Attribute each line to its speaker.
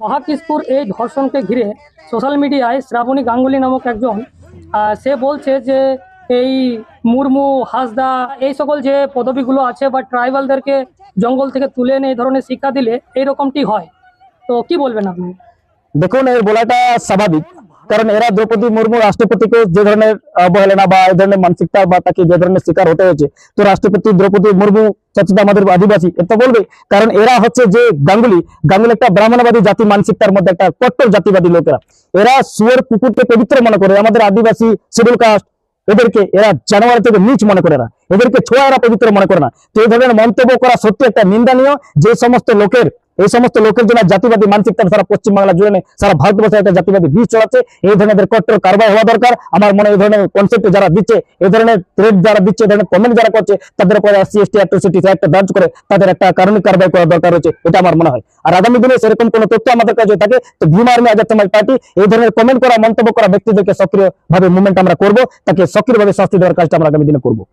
Speaker 1: মহাকিসপুর এই ধর্ষণকে ঘিরে সোশ্যাল মিডিয়ায় শ্রাবণী গাঙ্গুলি নামক একজন সে বলছে যে এই মুর্মু, হাসদা এই সকল যে পদবিগুলো আছে বা ট্রাইবালদেরকে জঙ্গল থেকে তুলে এনে এই ধরনের শিক্ষা দিলে এইরকমটি হয়। তো কি বলবেন আপনি?
Speaker 2: দেখুন এই বলাটা স্বাভাবিক। কারণ এরা দ্রৌপদী মুর্মু রাষ্ট্রপতিকে যে ধরনের অবহেলনা বা এই ধরনের মানসিকতা বা তাকে যে ধরনের শিকার হতে হয়েছে, তো রাষ্ট্রপতি দ্রৌপদী মুর্মু সচেতন আমাদের আদিবাসী এটা বলবে। কারণ এরা হচ্ছে যে গাঙ্গুলি গাঙ্গুলি একটা ব্রাহ্মণবাদী জাতি, মানসিকতার মধ্যে একটা কট্টর জাতিবাদী লোকেরা। এরা সুয়ের পুকুরকে পবিত্র মনে করে, আমাদের আদিবাসী শিডিউল কাস্ট এদেরকে এরা জানুয়ারি থেকে নিচ মনে করে না। এদেরকে ছোঁয়া পবিত্র মনে করে না। তো এই ধরনের মন্তব্য করা সত্যি একটা নিন্দনীয়। যে সমস্ত লোকের এই সমস্ত লোকের জন্য জাতিবাদী মানসিকতা সারা পশ্চিমবাংলা জুড়ে নেই, সারা ভারতবর্ষে একটা জাতিবাদী বীজ চড়াচ্ছে এই ধরনের কট্টর কারবার হওয়া দরকার। আমার মনে এই ধরনের কনসেপ্ট যারা দিচ্ছে এই ধরনের থ্রেড যারা দিচ্ছে এই ধরনের কমেন্ট যারা করছে তাদের উপরে এসসি এসটি অ্যাট্রোসিটি একটা দার্জ করে তাদের একটা কারণিক কারবাই করা দরকার রয়েছে এটা আমার মনে হয়। আর আগামী দিনে সেরকম কোনো তথ্য আমাদের কাছে থাকে তো ভীম আর্মি আজাদ পার্টি এই ধরনের কমেন্ট করা মন্তব্য করা ব্যক্তিদেরকে সক্রিয় ভাবে মুভমেন্ট আমরা করব তাকে সক্রিয়ভাবে শাস্তি দেওয়ার কাজটা আমরা আগামী দিনে করব।